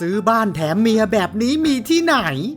ซื้อบ้านแถมเมียแบบนี้มีที่ไหน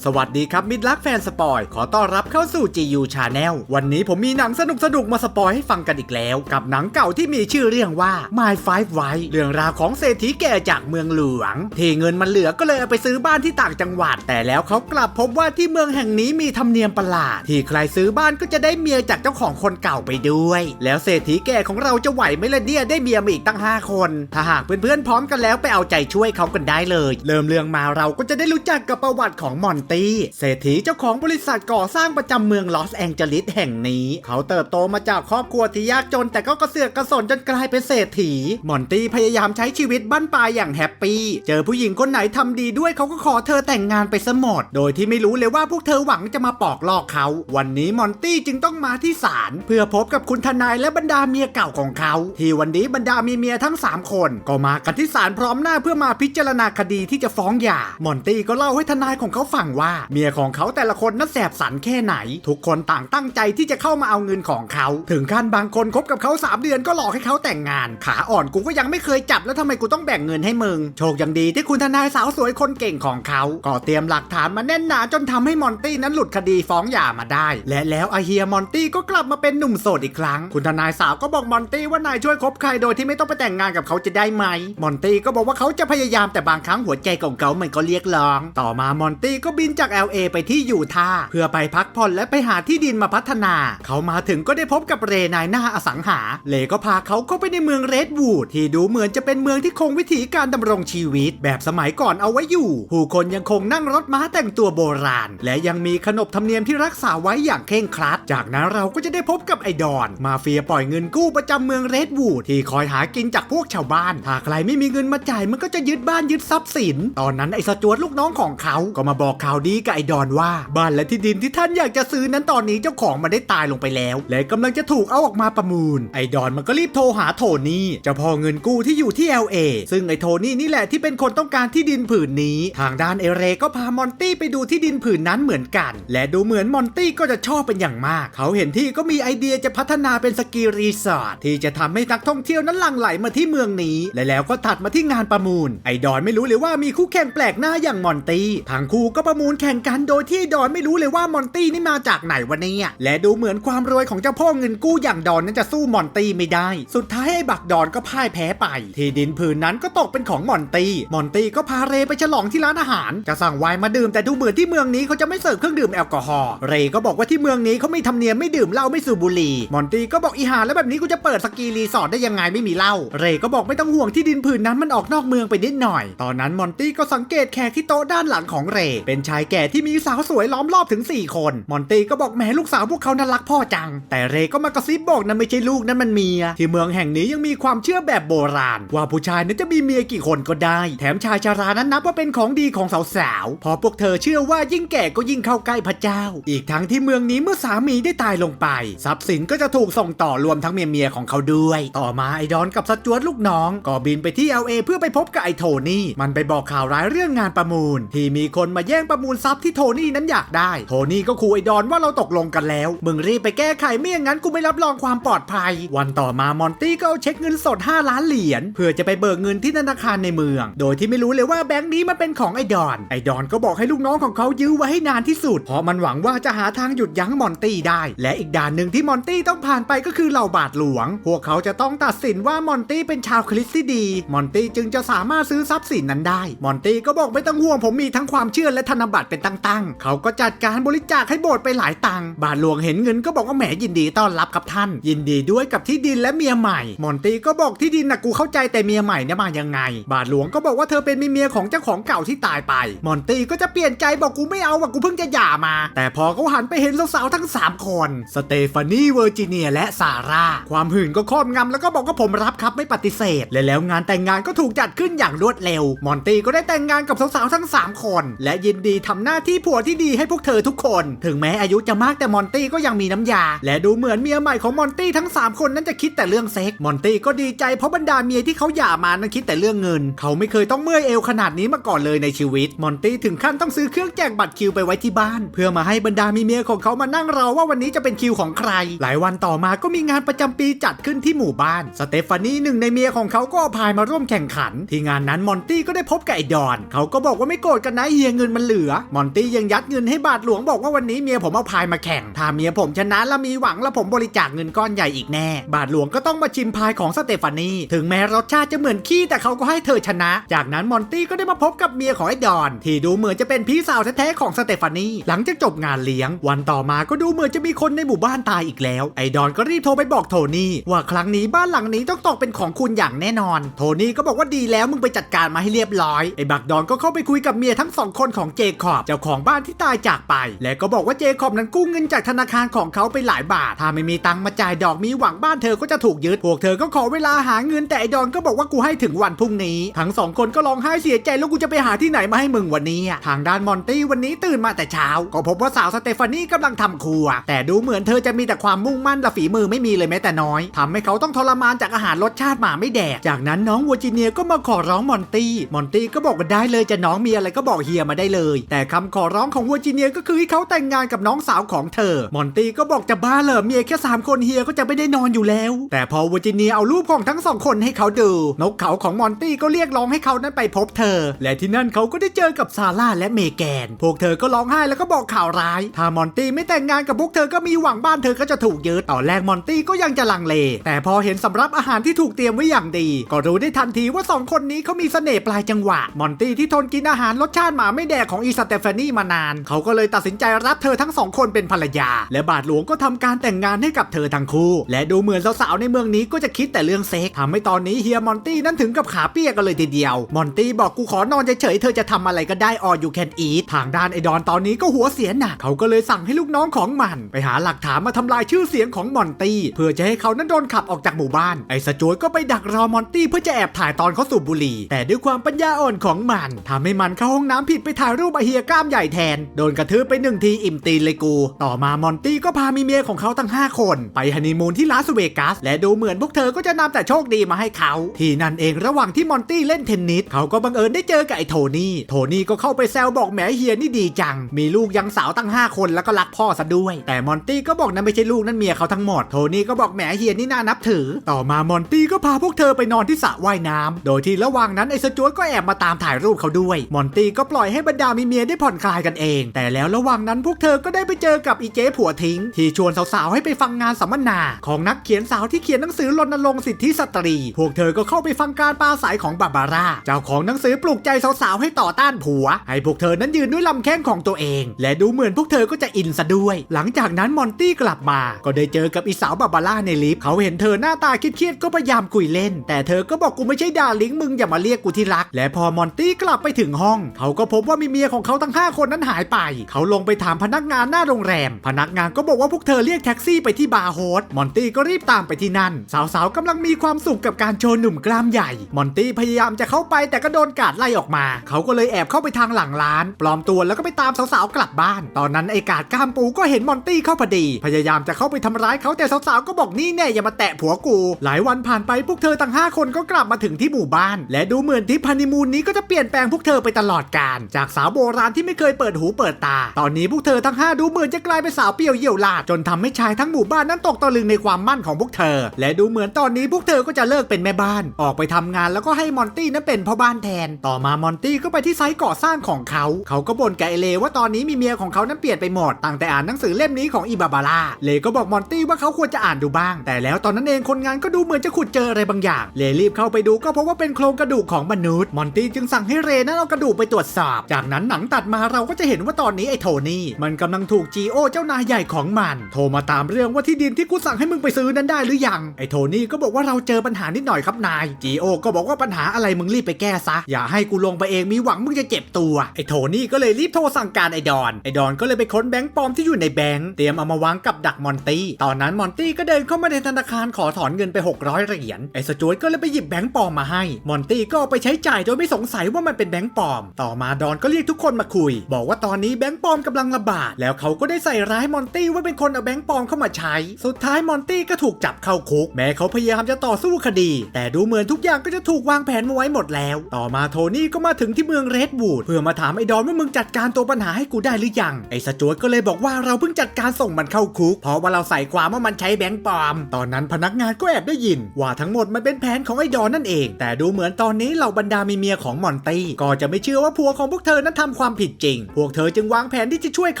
สวัสดีครับมิตรรักแฟนสปอย ขอต้อนรับเข้าสู่ GU Channel วันนี้ผมมีหนังสนุกสนุกมาสปอยให้ฟังกันอีกแล้ว กับหนังเก่าที่มีชื่อเรื่องว่า My Five w i เรื่องราวของเศรษฐีแก่จากเมืองหลวงที่เงินมันเหลือก็เลยเอาไปซื้อบ้านที่ต่างจังหวัด แต่แล้วเขากลับพบว่าที่เมืองแห่งนี้มีธรรมเนียมประหลาด ที่ใครซื้อบ้านก็จะได้เมียจากเจ้าของคนเก่าไปด้วย แล้วเศรษฐีแก่ของเราจะไหวไหมล่ะเนี่ยได้เมียมาอีกตั้ง 5 คน ถ้าหากเพื่อนๆพร้อมกันแล้วไปเอาใจช่วยเขากันได้เลยเริ่มเรื่องมาเราก็จะได้รู้จักกับประวัติของมอนตี้เศรษฐีเจ้าของบริษัทก่อสร้างประจำเมืองลอสแองเจลิสแห่งนี้ เขาเติบโตมาจากครอบครัวที่ยากจนแต่ก็กระเสือกกระสนจนกลายเป็นเศรษฐีมอนตี้พยายามใช้ชีวิตบ้านปลายอย่างแฮปปี้เจอผู้หญิงคนไหนทำดีด้วยเขาก็ขอเธอแต่งงานไปซะหมดโดยที่ไม่รู้เลยว่าพวกเธอหวังจะมาปอกลอกเขา วันนี้มอนตี้จึงต้องมาที่ศาลเพื่อพบกับคุณทนายและบรรดาเมียเก่าของเขา ที่วันนี้บรรดามีเมียทั้ง 3 คน ก็มากันที่ศาลพร้อมหน้าเพื่อมาพิจารณาคดีที่จะฟ้องหย่า มอนตี้ก็เล่าให้ทนายของเขาฟังว่า เมียของเขาแต่ละคนนั้นแสบสันแค่ไหน ทุกคนต่างตั้งใจที่จะเข้ามาเอาเงินของเขา ถึงขั้นบางคนคบกับเขา 3 เดือนก็หลอกให้เขาแต่งงาน ขาอ่อนกูก็ยังไม่เคยจับแล้วทำไมกูต้องแบ่งเงินให้มึง โชคยังดีที่คุณทนายสาวสวยคนเก่งของเขา ก็เตรียมหลักฐานมาแน่นหนาจนทำให้มอนตี้นั้นหลุดคดีฟ้องหย่ามาได้ และแล้วอาเฮียมอนตี้ก็กลับมาเป็นหนุ่มโสดอีกครั้ง คุณทนายสาวก็บอกมอนตี้ว่านายช่วยคบใครโดยที่ไม่ต้องไปแต่งงานกับเขาจะได้ไหม มอนตี้ก็บอกว่าเขาจะพยายามแต่บางครั้งหัวใจของเขามันก็เรียกร้อง ต่อมามอนตี้ก็บินจาก LA ไปที่ยูทาห์เพื่อไปพักผ่อนและไปหาที่ดินมาพัฒนา เขามาถึงก็ได้พบกับเรนายหน้าอสังหา เลก็พาเขาเข้าไปในเมืองเรดวูดที่ดูเหมือนจะเป็นเมืองที่คงวิถีการดำรงชีวิต แบบสมัยก่อนเอาไว้อยู่ ผู้คนยังคงนั่งรถม้าแต่งตัวโบราณ และยังมีขนบธรรมเนียมที่รักษาไว้อย่างเคร่งครัด จากนั้นเราก็จะได้พบกับไอดอน มาเฟียปล่อยเงินกู้ประจำเมืองเรดวูดที่คอยหากินจากพวกชาวบ้าน ถ้าใครไม่มีเงินมาจ่ายมันก็จะยึดบ้านยึดทรัพย์สินตอนนั้นไอสจวตลูกน้องของเขาก็มาบอกข่าวดีกับไอดอนว่า บ้านและที่ดินที่ท่านอยากจะซื้อนั้นตอนนี้เจ้าของมันได้ตายลงไปแล้ว และกำลังจะถูกเอาออกมาประมูล ไอดอนมันก็รีบโทรหาโทนี่เจ้าพ่อเงินกู้ที่อยู่ที่ LA ซึ่งไอโทนี่นี่แหละที่เป็นคนต้องการที่ดินผืนนี้ ทางด้านเอเรก็พามอนตี้ไปดูที่ดินผืนนั้นเหมือนกัน และดูเหมือนมอนตี้ก็จะชอบเป็นอย่างมาก เขาเห็นที่ก็มีไอเดียจะพัฒนาเป็นสกีรีสอร์ทที่จะทำให้นักท่องเที่ยวนั้นหลั่งไหลมาที่เมืองนี้ และแล้วก็ถัดมาที่งานประมูล ไอดอนไม่รู้เลยว่ามีคู่แข่งแปลกหน้าอย่างมอนตี้ทั้งคู่ก็ประมูลแข่งกันโดยที่ดอนไม่รู้เลยว่ามอนตี้นี่มาจากไหนวะเนี่ยและดูเหมือนความรวยของเจ้าพ่อเงินกู้อย่างดอนนั้นจะสู้มอนตี้ไม่ได้ สุดท้ายไอ้บักดอนก็พ่ายแพ้ไป ที่ดินผืนนั้นก็ตกเป็นของมอนตี้มอนตี้ก็พาเรไปฉลองที่ร้านอาหาร จะสั่งไวน์มาดื่มแต่ดูเหมือนที่เมืองนี้เขาจะไม่เสิร์ฟเครื่องดื่มแอลกอฮอล์เรก็บอกว่าที่เมืองนี้เขาไม่ทำเนียมไม่ดื่มเหล้าไม่สูบบุหรี่มอนตี้ก็บอกอีหาแล้วแบบนี้กูจะเปิดสกีรีสอร์ทได้ยังไงไม่มีเหล้าเรก็บอกไม่ต้องห่วงที่ดินผืนนั้นมันออกนอกเมืองไปนิดหน่อย ตอนนั้นมอนตี้ก็สังเกตแขกที่โต๊ะด้านหลังของเรเป็นชายแก่ที่มีสาวสวยล้อมรอบถึง 4 คน มอนตี้ก็บอกแหมลูกสาวพวกเขาน่ารักพ่อจัง แต่เรก็มากระซิบบอกนั่นไม่ใช่ลูกนั่นมันเมีย ที่เมืองแห่งนี้ยังมีความเชื่อแบบโบราณ ว่าผู้ชายนั้นจะมีเมียกี่คนก็ได้ แถมชายชารานั้นนับว่าเป็นของดีของสาวๆเพอพวกเธอเชื่อว่ายิ่งแก่ก็ยิ่งเข้าใกล้พระเจ้า อีกทั้งที่เมืองนี้เมื่อสามีได้ตายลงไปทรัพย์สินก็จะถูกส่งต่อรวมทั้งเมียเมียของเขาด้วย ต่อมาไอดอนกับสจวตลูกน้อง ก็บินไปที่ LA เพื่อไปพบกับไอโทนี่มันไปบอกข่าวร้ายเรื่องงานประมูล ที่มีคนมาแย่งประมูลทรัพย์ที่โทนี่นั้นอยากได้ โทนี่ก็ขู่ไอดอนว่าเราตกลงกันแล้ว มึงรีบไปแก้ไขไม่อย่างนั้นกูไม่รับรองความปลอดภัย วันต่อมามอนตี้ก็เอาเช็คเงินสด 5 ล้านเหรียญเพื่อจะไปเบิกเงินที่ธนาคารในเมือง โดยที่ไม่รู้เลยว่าแบงค์นี้มันเป็นของไอดอน ไอดอนก็บอกให้ลูกน้องของเขายื้อไว้ให้นานที่สุด เพราะมันหวังว่าจะหาทางหยุดยั้งมอนตี้ได้ และอีกด่านหนึ่งที่มอนตี้ต้องผ่านไปก็คือเหล่าบาทหลวง พวกเขาจะต้องตัดสินว่ามอนตี้เป็นชาวคริสต์ที่ดี มอนตี้จึงจะสามารถซื้อทรัพย์สินนั้นได้มอนตี้ก็บอกไม่ต้องห่วงผมมีทั้งความเชื่อและธนบัตรเป็นตั้งๆ เขาก็จัดการบริจาคให้โบสถ์ไปหลายตังค์บาทหลวงเห็นเงินก็บอกว่าแหมยินดีต้อนรับครับท่าน ยินดีด้วยกับที่ดินและเมียใหม่ มอนตี้ก็บอกที่ดินนะกูเข้าใจแต่เมียใหม่เนี่ยมายังไง บาทหลวงก็บอกว่าเธอเป็นเมียของเจ้าของเก่าที่ตายไป มอนตี้ก็จะเปลี่ยนใจบอกกูไม่เอาว่ะกูเพิ่งจะหย่ามา แต่พอเขาหันไปเห็นสาวๆทั้ง 3 คน สเตฟานีเวอร์จิเนียและซาร่า ความหื่นก็ครอบงำแล้วก็บอกว่าผมรับครับไม่ปฏิเสธ และแล้วงานแต่งงานก็ถูกจัดขึ้นอย่างรวดเร็ว มอนตี้ก็ได้แต่งงานกับสาวๆทั้ง 3 คน และยินดีทำหน้าที่ผัวที่ดีให้พวกเธอทุกคน ถึงแม้อายุจะมากแต่มอนตี้ก็ยังมีน้ำยา และดูเหมือนเมียใหม่ของมอนตี้ทั้ง 3 คนนั้นจะคิดแต่เรื่องเซ็กมอนตี้ก็ดีใจเพราะบรรดาเมียที่เขาหย่ามานั้นคิดแต่เรื่องเงิน เขาไม่เคยต้องเมื่อยเอวขนาดนี้มาก่อนเลยในชีวิตมอนตี้ถึงขั้นต้องซื้อเครื่องแจกบัตรคิวไปไว้ที่บ้าน เพื่อมาให้บรรดามีเมียของเขามานั่งรอว่าวันนี้จะเป็นคิวของใคร หลายวันต่อมาก็มีงานประจำปีจัดขึ้นที่หมู่บ้านสเตฟานีหนึ่งในเมียของเขาก็พายมาร่วมแข่งขัน ที่งานนั้นมอนตี้ก็ได้พบบกับไอ้ดอน เขาก็บอกว่าไม่โกรธกันนะเฮียเงินมันเหลือ มอนตี้ยังยัดเงินให้บาทหลวงบอกว่าวันนี้เมียผมเอาพายมาแข่ง ถ้าเมียผมชนะแล้วมีหวังแล้วผมบริจาคเงินก้อนใหญ่อีกแน่ บาทหลวงก็ต้องมาชิมพายของสเตฟานีถึงแม้รสชาติจะเหมือนขี้แต่เขาก็ให้เธอชนะ จากนั้นมอนตี้ก็ได้มาพบกับเมียของไอ้ดอน ที่ดูเหมือนจะเป็นพี่สาวแท้ๆของสเตฟานีหลังจากจบงานเลี้ยง วันต่อมาก็ดูเหมือนจะมีคนในหมู่บ้านตายอีกแล้ว ไอ้ดอนก็รีบโทรไปบอกโทนี่ว่าครั้งนี้บ้านหลังนี้ต้องตกเป็นของคุณอย่างแน่นอน โทนี่ก็บอกว่าดีแล้วมึงไปจัดการมาให้เรียบร้อยไอ้บักดอนก็เข้าไปคุยกับเมียทั้งสองคนของเจคอบ เจ้าของบ้านที่ตายจากไป และก็บอกว่าเจคอบนั้นกู้เงินจากธนาคารของเขาไปหลายบาท ถ้าไม่มีตังค์มาจ่ายดอกมีหวังบ้านเธอก็จะถูกยึด พวกเธอก็ขอเวลาหาเงินแต่ไอ้ดอนก็บอกว่ากูให้ถึงวันพรุ่งนี้ ทั้งสองคนก็ร้องไห้เสียใจแล้วกูจะไปหาที่ไหนมาให้มึงวันนี้อะทางด้านมอนตี้วันนี้ตื่นมาแต่เช้า ก็พบว่าสาวสเตฟานี่กำลังทำครัว แต่ดูเหมือนเธอจะมีแต่ความมุ่งมั่นและฝีมือไม่มีเลยแม้แต่น้อยทำให้เขาต้องทรมานจากอาหารรสชาติหมาไม่แดก จากนั้นน้องวัวจิเนียก็มาขอร้องมอนตี้ มอนตก็บอกว่าได้เลยจะน้องมีอะไรก็บอกเฮียมาได้เลย แต่คำขอร้องของวัวจิเนียก็คือให้เขาแต่งงานกับน้องสาวของเธอ มอนตี้ก็บอกจะบ้าเหรอเมียแค่สามคนเฮียก็จะไม่ได้นอนอยู่แล้ว แต่พอวัวจิเนียเอารูปของทั้งสองคนให้เขาดู นกเขาของมอนตี้ก็เรียกร้องให้เขานั้นไปพบเธอ และที่นั่นเขาก็ได้เจอกับซาร่าและเมแกน พวกเธอก็ร้องไห้แล้วก็บอกข่าวร้าย ถ้ามอนตี้ไม่แต่งงานกับพวกเธอก็มีหวังบ้านเธอก็จะถูกยึดตอนแรกมอนตี้ก็ยังจะลังเล แต่พอเห็นสำรับอาหารที่ถูกเตรียมไว้อย่างดี ก็รู้ได้ทันทีว่าสองคนนี้เขามีเสน่ห์ปลายจังหวะมอนตี้ที่ทนกินอาหารรสชาติหมาไม่แดกของอีสเตฟานี่มานาน เขาก็เลยตัดสินใจรับเธอทั้งสองคนเป็นภรรยา และบาทหลวงก็ทำการแต่งงานให้กับเธอทั้งคู่ และดูเหมือนสาวๆในเมืองนี้ก็จะคิดแต่เรื่องเซ็กทำให้ตอนนี้เฮียมอนตี้นั้นถึงกับขาเปียกกันเลยทีเดียว มอนตี้บอกกูขอนอนเฉยๆเธอจะทำอะไรก็ได้ all you can eat ทางด้านไอดอนตอนนี้ก็หัวเสียหนักเขาก็เลยสั่งให้ลูกน้องของมัน ไปหาหลักฐานมาทำลายชื่อเสียงของมอนตี้เพื่อจะให้เขานั้นโดนขับออกจากหมู่บ้าน ไอ้สจวยก็ไปดักรอมอนตี้เพื่อจะแอบถ่ายตอนเขาสูบบุหรี่แต่ด้วยความปัญญาอ่อนของมันทำให้มันเข้าห้องน้ำผิดไปถ่ายรูปอาเฮียกล้ามใหญ่แทน โดนกระทืบไปหนึ่งทีอิ่มตีนเลยกู ต่อมามอนตี้ก็พามีเมียของเขาทั้ง 5 คน ไปฮันนีมูนที่ลาสเวกัส และดูเหมือนพวกเธอก็จะนำแต่โชคดีมาให้เขา ที่นั่นเองระหว่างที่มอนตี้เล่นเทนนิสเขาก็บังเอิญได้เจอกับไอ้โทนี่ โทนี่ก็เข้าไปแซวบอกแหมเฮียนี่ดีจัง มีลูกยังสาวตั้ง 5 คนแล้วก็รักพ่อซะด้วย แต่มอนตี้ก็บอกนั่นไม่ใช่ลูกนั่นเมียเขาทั้งหมด โทนี่ก็บอกแหมเฮียนี่น่านับถือ ต่อมามอนตี้ก็พาพวกเธอไปนอนที่สระว่ายน้ำโดยที่ระหว่างนั้นไอ้สจวตก็แอบมาตามถ่ายรูปเขาด้วย มอนตี้ก็ปล่อยให้บรรดามีเมียได้ผ่อนคลายกันเอง แต่แล้วระหว่างนั้นพวกเธอก็ได้ไปเจอกับอีเจ๊ผัวทิ้ง ที่ชวนสาวๆให้ไปฟังงานสัมมนา ของนักเขียนสาวที่เขียนหนังสือรณรงค์สิทธิสตรี พวกเธอก็เข้าไปฟังการปราศัยของบาบาร่า เจ้าของหนังสือปลุกใจสาวๆให้ต่อต้านผัว ให้พวกเธอนั้นยืนด้วยลำแข้งของตัวเอง และดูเหมือนพวกเธอก็จะอินซะด้วย หลังจากนั้นมอนตี้กลับมา ก็ได้เจอกับอีสาวบาบาร่าในลิฟต์เขาเห็นเธอหน้าตาเครียดๆก็พยายามคุยเล่น แต่เธอก็บอกกูไม่ใช่ดาลิงมึงอย่ามาเรียกกูที่รัก และพอมอนตี้กลับไปถึงห้อง เขาก็พบว่ามีเมียของเขาทั้ง 5 คนนั้นหายไป เขาลงไปถามพนักงานหน้าโรงแรม พนักงานก็บอกว่าพวกเธอเรียกแท็กซี่ไปที่บาร์โฮสมอนตี้ก็รีบตามไปที่นั่น สาวๆกำลังมีความสุขกับการโชว์หนุ่มกล้ามใหญ่ มอนตี้พยายามจะเข้าไปแต่ก็โดนกาดไล่ออกมา เขาก็เลยแอบเข้าไปทางหลังร้าน ปลอมตัวแล้วก็ไปตามสาวๆกลับบ้าน ตอนนั้นไอ้กาดกล้ามปูก็เห็นมอนตี้เข้าพอดี พยายามจะเข้าไปทำร้ายเขาแต่สาวๆก็บอกนี่แน่อย่ามาแตะผัวกู หลายวันผ่านไปพวกเธอทั้งห้าคนก็กลับมาถึงที่หมู่บ้าน และดูเหมือนทริปฮันนีมูนนี้ก็จะเปลี่ยนแปลงพวกเธอไปตลอดกาลจากสาวโบราณที่ไม่เคยเปิดหูเปิดตา ตอนนี้พวกเธอทั้งห้าดูเหมือนจะกลายเป็นสาวเปรี้ยวเยี่ยวลาดจนทำให้ชายทั้งหมู่บ้านนั้นตกตะลึงในความมั่นของพวกเธอ และดูเหมือนตอนนี้พวกเธอก็จะเลิกเป็นแม่บ้าน ออกไปทำงานแล้วก็ให้มอนตี้นั้นเป็นพ่อบ้านแทน ต่อมามอนตี้ก็ไปที่ไซต์ก่อสร้างของเขา เขาก็บ่นกับเอเลว่าตอนนี้มีเมียของเขานั้นเปลี่ยนไปหมดตั้งแต่อ่านหนังสือเล่มนี้ของอีบาบาร่าเลก็บอกมอนตี้ว่าเขาควรจะอ่านดูบ้าง แต่แล้วตอนนั้นเองคนงานก็ดูเหมือนจะขุดเจออะไรบางอย่างเลรีบเข้าไปดูก็พบว่าเป็นโครงกระดูกของมนุษย์มอนตี้จึงสั่งให้เรนั้นเอากระดูกไปตรวจสอบ จากนั้นหนังตัดมาเราก็จะเห็นว่าตอนนี้ไอ้โทนี่มันกำลังถูกจีโอเจ้านายใหญ่ของมัน โทรมาตามเรื่องว่าที่ดินที่กูสั่งให้มึงไปซื้อนั้นได้หรือยัง ไอ้โทนี่ก็บอกว่าเราเจอปัญหานิดหน่อยครับนาย จีโอก็บอกว่าปัญหาอะไรมึงรีบไปแก้ซะ อย่าให้กูลงไปเองมีหวังมึงจะเจ็บตัว ไอ้โทนี่ก็เลยรีบโทรสั่งการไอ้ดอน ไอ้ดอนก็เลยไปค้นแบงค์ปลอมที่อยู่ในแบงค์ เตรียมเอามาวางกับดักมอนตี้ ตอนนั้นมอนตี้ก็เดินเข้ามาในธนาคารขอถอนเงินไป 600 เหรียญ ไอ้สจวตก็เลยไปหยิบแบงค์ปลอมมาให้ มอนตี้ก็ไปใช้จ่ายโดยไม่สงสัยว่ามันเป็นแบงค์ปลอม ต่อมาดอนก็เรียกทุกคนมาคุย บอกว่าตอนนี้แบงค์ปลอมกำลังระบาด แล้วเขาก็ได้ใส่ร้ายมอนตี้ว่าเป็นคนเอาแบงค์ปลอมเข้ามาใช้ สุดท้ายมอนตี้ก็ถูกจับเข้าคุก แม้เขาพยายามจะต่อสู้คดี แต่ดูเหมือนทุกอย่างก็จะถูกวางแผนมาไว้หมดแล้ว ต่อมาโทนี่ก็มาถึงที่เมืองเรดวูดเพื่อมาถามไอ้ดอนว่ามึงจัดการตัวปัญหาให้กูได้หรือยัง ไอ้สจวตก็เลยบอกว่าเราเพิ่งจัดการส่งมันเข้าคุก เพราะว่าเราใส่ความว่ามันใช้แบงค์ปลอม ตอนนั้นพนักงานก็แอบได้ยิน ว่าทั้งหมดมันเป็นแผนของไอ้ดอนนั่นเอง แต่ดูเหมือนตอนนี้เหล่าบรรดามีมียของมอนตี้ก็จะไม่เชื่อว่าผัวของพวกเธอนั้นทำความผิดจริง พวกเธอจึงวางแผนที่จะช่วยเข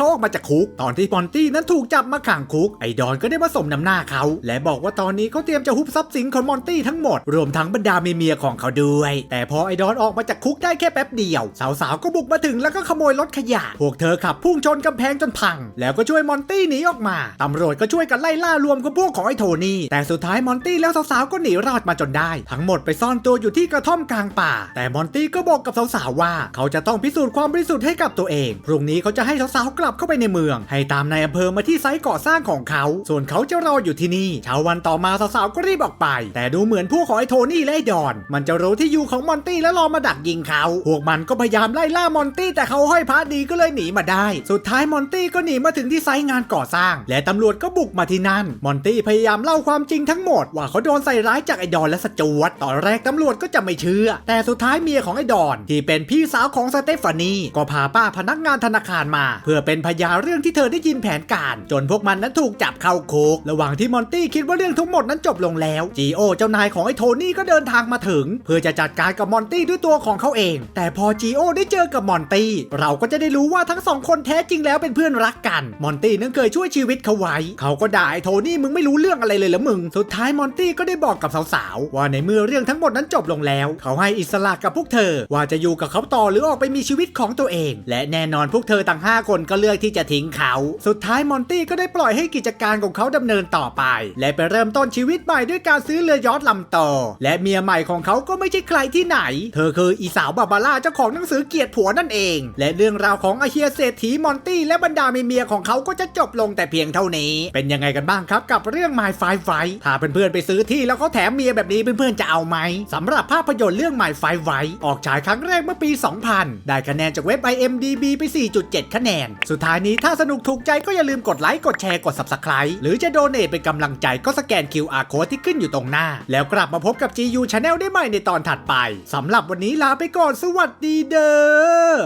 าออกมาจากคุก ตอนที่มอนตี้นั้นถูกจับมาขังคุก ไอดอนก็ได้มาสมน้ำหน้าเขา และบอกว่าตอนนี้เขาเตรียมจะฮุบทรัพย์สินของมอนตี้ทั้งหมด รวมทั้งบรรดาเมียของเขาด้วย แต่พอไอดอนออกมาจากคุกได้แค่แป๊บเดียว สาวๆก็บุกมาถึงแล้วก็ขโมยรถขยะ พวกเธอขับพุ่งชนกำแพงจนพัง แล้วก็ช่วยมอนตี้หนีออกมาตำรวจก็ช่วยกันไล่ล่ารวมกับพวกของไอโทนี่แต่สุดท้ายมอนตี้แล้วสาวๆก็หนีรอดมาจนได้ ทั้งหมดไปซ่อนตัวอยู่ที่กระท่อมกลางป่า แต่มอนตี้ก็บอกกับสาวๆว่า เขาจะต้องพิสูจน์ความบริสุทธิ์ให้กับตัวเอง พรุ่งนี้เขาจะให้สาวๆกลับเข้าไปในเมือง ให้ตามนายอำเภอมาที่ไซต์ก่อสร้างของเขา ส่วนเขาจะรออยู่ที่นี่เช้าวันต่อมาสาวๆก็รีบออกไป แต่ดูเหมือนพวกของไอ้โทนี่และไอ้ดอน มันจะรู้ที่อยู่ของมอนตี้แล้วรอมาดักยิงเขา พวกมันก็พยายามไล่ล่ามอนตี้แต่เขาห้อยพระดีก็เลยหนีมาได้ สุดท้ายมอนตี้ก็หนีมาถึงที่ไซต์งานก่อสร้าง และตำรวจก็บุกมาที่นั่น มอนตี้พยายามเล่าความจริงทั้งหมดว่าเขาโดนใส่ร้ายจากไอ้ดอนและสจวตตอนแรกตำรวจก็จะไม่เชื่อ แต่สุดท้ายเมียของไอ้ดอน ที่เป็นพี่สาวของสเตฟานีก็พาป้าพนักงานธนาคารมา เพื่อเป็นพยานเรื่องที่เธอได้ยินแผนการ จนพวกมันนั้นถูกจับเข้าคุกระหว่างที่มอนตี้คิดว่าเรื่องทั้งหมดนั้นจบลงแล้วจีโอเจ้านายของไอ้โทนี่ก็เดินทางมาถึง เพื่อจะจัดการกับมอนตี้ด้วยตัวของเขาเอง แต่พอจีโอได้เจอกับมอนตี้เราก็จะได้รู้ว่าทั้งสองคนแท้จริงแล้วเป็นเพื่อนรักกันมอนตี้นั้นเคยช่วยชีวิตเขาไว้เขาก็ด่าไอ้โทนี่มึงไม่รู้เรื่องอะไรเลยเหรอมึง สุดท้ายมอนตี้ก็ได้บอกกับสาวๆว่าในเมื่อเรื่องทั้งหมดนั้นจบลงแล้ว เขาให้อิสระกบพวกเธอ ว่าจะอยู่กับเขาต่อหรือออกไปมีชีวิตของตัวเอง และแน่นอนพวกเธอทั้งห้าคนก็เลือกที่จะทิ้งเขา สุดท้ายมอนตี้ก็ได้ปล่อยให้กิจการของเขาดำเนินต่อไป และไปเริ่มต้นชีวิตใหม่ด้วยการซื้อเรือยอทลำโตและเมียใหม่ของเขาก็ไม่ใช่ใครที่ไหน เธอคืออีสาวบาบาร่าเจ้าของหนังสือเกียรติผัวนั่นเอง และเรื่องราวของอาเฮียเศรษฐีมอนตี้และบรรดาเมียของเขาก็จะจบลงแต่เพียงเท่านี้ เป็นยังไงกันบ้างครับกับเรื่อง My Five Fight ถ้าเพื่อนๆไปซื้อที่แล้วเขาแถมเมียแบบนี้เพื่อนๆจะเอาไหมสำหรับภาพยนตร์เรื่อง My Five ว้ออกฉายครั้งแรกเมื่อปี 2000 ได้คะแนนจากเว็บ IMDB ไป 4.7 คะแนน สุดท้ายนี้ถ้าสนุกถูกใจก็อย่าลืมกดไลค์ กดแชร์ กด Subscribe หรือจะโดเนทเป็นกำลังใจก็สแกน QR Code ที่ขึ้นอยู่ตรงหน้า แล้วกลับมาพบกับ GU Channel ได้ใหม่ในตอนถัดไปสำหรับวันนี้ลาไปก่อนสวัสดีเด้อ